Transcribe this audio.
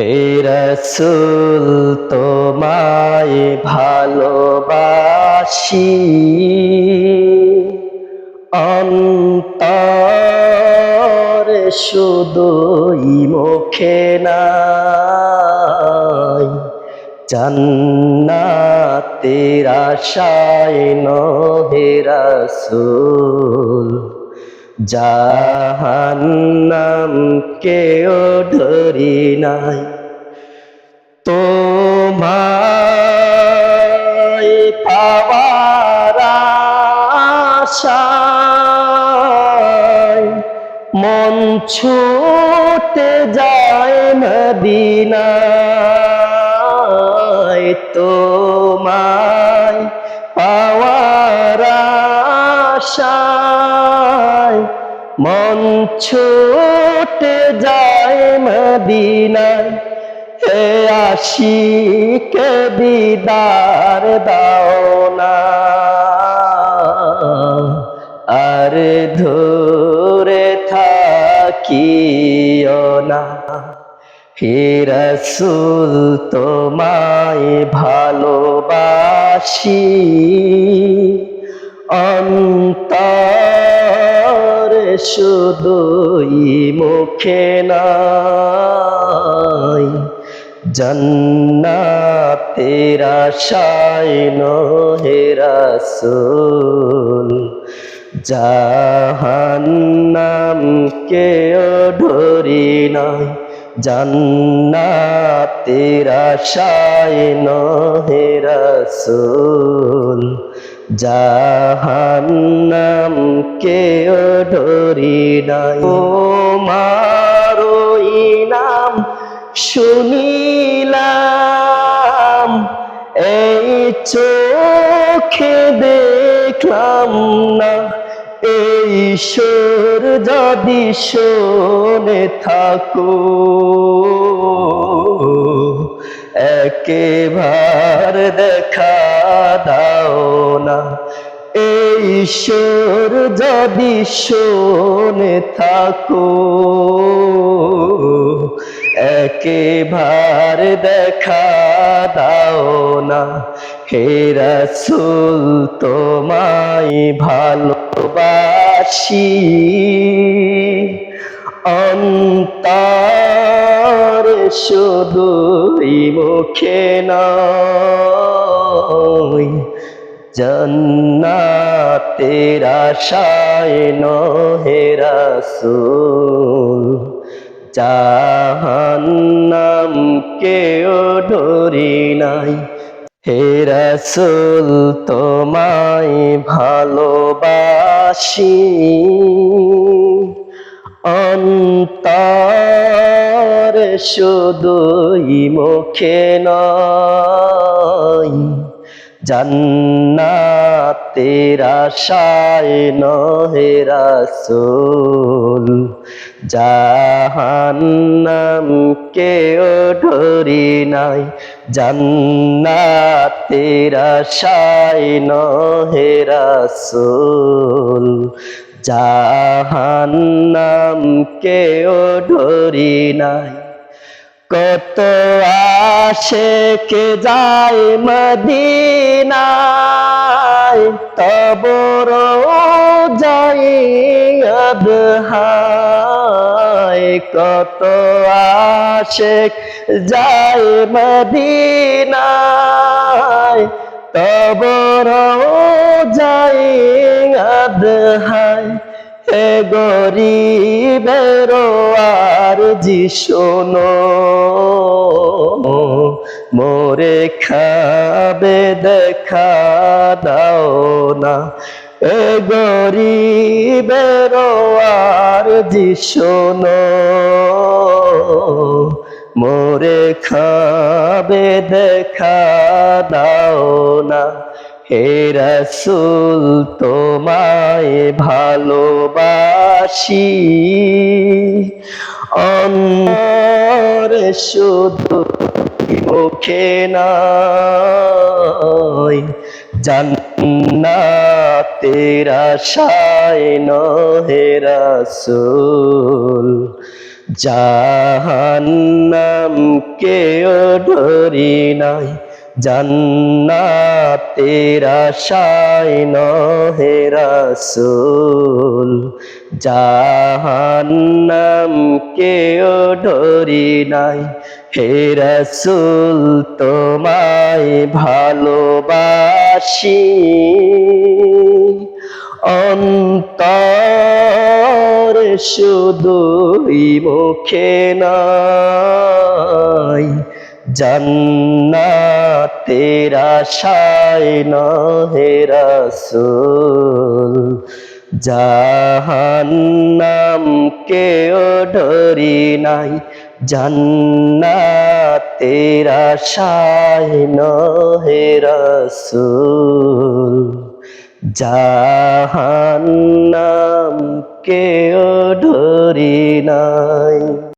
হে রসুল তোমায় ভালোবাসি। অন্তর শুধুই মুখে নাই। জান্নাতের আশায় নহে রসুল। জাহান্নাম কেউ ধরি নাই। তোমায় পাওয়ার আশায় মন ছুটে যায় মদিনায়। তোমায় ছুটে যায় মদিনায়। হে আশিক দিদার দাও না। আর ধরে থাকিও না। হে রসুল, তোমায় ভালোবাসি। অন্তর শুধুই মুখে নাই। জন্নাতের আশায় রাসূল জাহান্নাম কেউ ধরি নাই। জান্নাতের আশায় নহে রাসূল জাহান্নাম কেউ ধরি নাই। ও মারো ইনাম শুনিলাম, এই চোখে দেখলাম না। এই সুর যদি শোনে থাকো, একেবার দেখা দাও। না এই সুর যদি শোনে থাকো, একেবার দেখা দাও না, হে রসুল তোমায় ভালোবাসি, অন্তর শুধুই মুখে নয় জন্নাতের আশায় নহে রাসূল জাহান্নাম কেউ ডরি নাই। হে রাসূল, তোমায় ভালোবাসি। অন্তর শুধুই মুখে নয়। জান্নাতের আশায় নহে রাসূল জাহান্নাম কেউ ধরি নাই। জান্নাতের আশায় নহে রাসূল জাহান্নাম কেউ ধরি নাই। কত আসে কে যায় মদিনায় তবর যাই আদহায় কত আসে যায় মদিনায় তবর যাই আদহায় হে গরিবের আর জি শোনো, মোরে খাবে দেখা দাও না। এ গরিবের আর জি শোনো, মোরে খাবে দেখা দাও না। হে রসুল, তোমায় ভালোবাসি। শুধু মুখে নয়, জান্নাতের আশায় নহে রাসূল। জাহান্নাম কেউ ধরি নাই, জান্নাতের আশায় নহে রাসূল। জাহান্নাম কেও ধরি নাই। হে রাসূল, তোমায় ভালোবাসি। অন্তর শুধুই মুখে নাই। জান্নাতের আশায় নহে রাসূল। জাহান্নাম কেও ডরি নাই জান্নাতের আশায় নহে রাসূল। জাহান্নাম কেও ডরি নাই